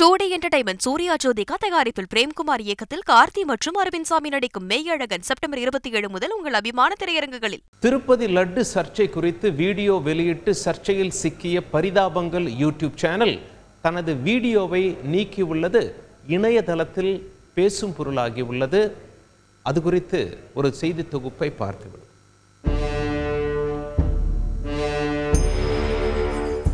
டூடி entertainment Suriya Jyothika தயாரிப்பில் பிரேம்குமார் இயக்கத்தில் கார்த்தி மற்றும் அரவிந்த் சாமி நடிக்கும் மெய்யழகன் செப்டம்பர் இருபத்தி ஏழு முதல் உங்கள் அபிமான திரையரங்குகளில். திருப்பதி லட்டு சர்ச்சை குறித்து வீடியோ வெளியிட்டு சர்ச்சையில் சிக்கிய பரிதாபங்கள் யூடியூப் சேனல். தனது வீடியோவை நீக்கியுள்ளது. இணையதளத்தில் பேசும் பொருளாகி உள்ளது அது குறித்து ஒரு செய்தி தொகுப்பை பார்த்துவிடும்.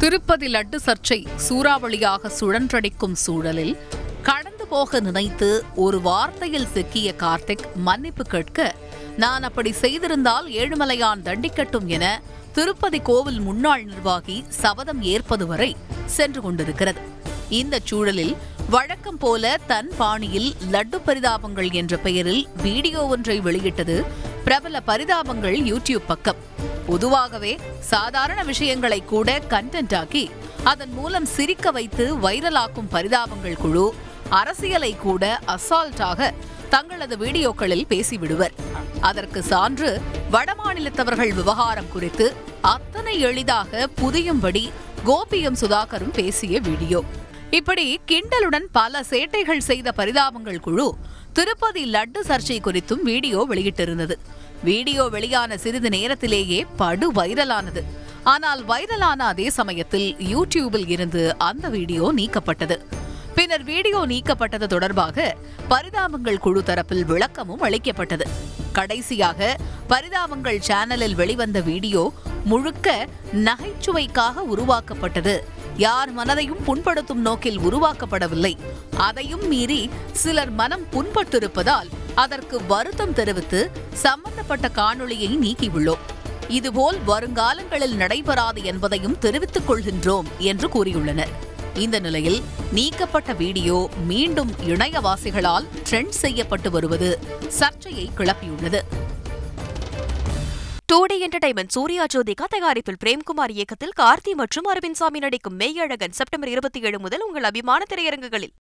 திருப்பதி லட்டு சர்ச்சை சூறாவளியாக சுழன்றடிக்கும் சூழலில் கடந்து போக நினைத்து ஒரு வார்த்தையில் சிக்கிய கார்த்திக் மன்னிப்பு கேட்க நான் அப்படி செய்திருந்தால் ஏழுமலையான் தண்டிக்கட்டும் என திருப்பதி கோவில் முன்னாள் நிர்வாகி சபதம் ஏற்பது வரை சென்று கொண்டிருக்கிறது. இந்த சூழலில் வழக்கம் போல தன் பாணியில் லட்டு பரிதாபங்கள் என்ற பெயரில் வீடியோ ஒன்றை வெளியிட்டது பிரபல பரிதாபங்கள் யூடியூப் பக்கம். பொதுவாகவே சாதாரண விஷயங்களை கூட கண்டென்ட் ஆக்கி அதன் மூலம் சிரிக்க வைத்து வைரலாக்கும் பரிதாபங்கள் குழு அரசியலை கூட அசால்ட்டாக தங்களது வீடியோக்களில் பேசிவிடுவர். அதற்கு சான்று வடமாநிலத்தவர்கள் விவகாரம் குறித்து அத்தனை எளிதாக புதியும்படி கோபியும் சுதாகரும் பேசிய வீடியோ. இப்படி கிண்டலுடன் பல சேட்டைகள் செய்த பரிதாபங்கள் குழு திருப்பதி லட்டு சர்ச்சை குறித்தும் வீடியோ வெளியிட்டிருந்தது. வீடியோ வெளியான சிறிது நேரத்திலேயே படு வைரலானது. ஆனால் வைரலான அதே சமயத்தில் யூடியூபில் இருந்து அந்த வீடியோ நீக்கப்பட்டது. பின்னர் வீடியோ நீக்கப்பட்டது தொடர்பாக பரிதாபங்கள் குழு தரப்பில் விளக்கமும் அளிக்கப்பட்டது. கடைசியாக பரிதாபங்கள் சேனலில் வெளிவந்த வீடியோ முழுக்க நகைச்சுவைக்காக உருவாக்கப்பட்டது. யார் மனதையும் புண்படுத்தும் நோக்கில் உருவாக்கப்படவில்லை. அதையும் மீறி சிலர் மனம் புண்பட்டிருப்பதால் அதற்கு வருத்தம் தெரிவித்து சம்பந்தப்பட்ட காணொளியை நீக்கியுள்ளோம். இதுபோல் வருங்காலங்களில் நடைபெறாது என்பதையும் தெரிவித்துக் கொள்கின்றோம் என்று கூறியுள்ளனர். இந்த நிலையில் நீக்கப்பட்ட வீடியோ மீண்டும் இணையவாசிகளால் ட்ரெண்ட் செய்யப்பட்டு வருவது சர்ச்சையை கிளப்பியுள்ளது. Two D entertainment Suriya Jyothika தயாரிப்பில் பிரேம்குமார் இயக்கத்தில் கார்த்தி மற்றும் அரவிந்த் சாமி நடிக்கும் மெய்யழகன் செப்டம்பர் இருபத்தி ஏழு முதல் உங்கள் அபிமான திரையரங்குகளில்.